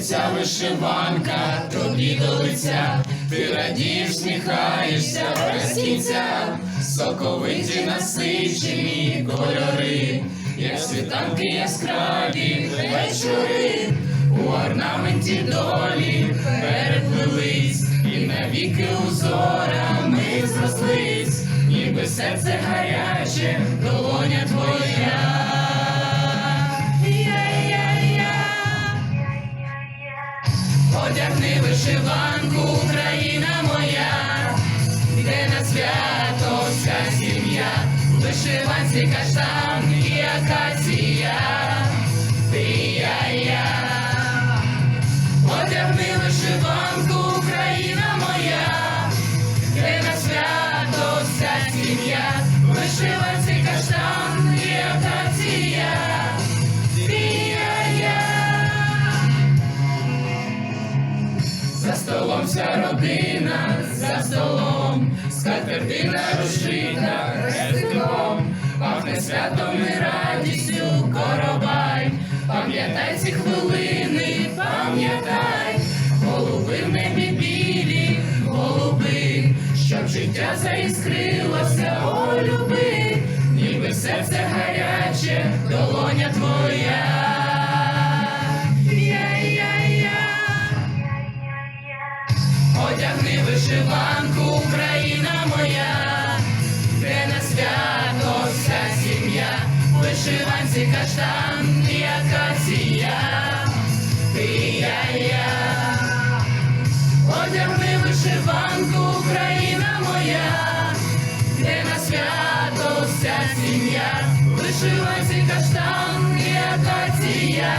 ця вишиванка тобі до лиця, ти радієш, сміхаєшся без кінця, соковиті насичені кольори, як світанки яскраві вечори, у орнаменті долі переплились, і навіки узорами зрослись, ніби серце гаряче, долоня твоя. Вишиванку, Україна моя, де на свято вся сім'я, вишиванці каштан і акація, За столом вся родина, за столом, скатертина розшита хрестиком, пахне святом і радістю коробай, пам'ятай ці хвилини, пам'ятай, голуби в небі білі, голуби, щоб життя заіскрилося, о, люби, ніби серце вишиванці каштан і акація, ти і я, я. Одягни вишиванку, Україна моя, де на свято вся сім'я, вишиванці каштан і акація.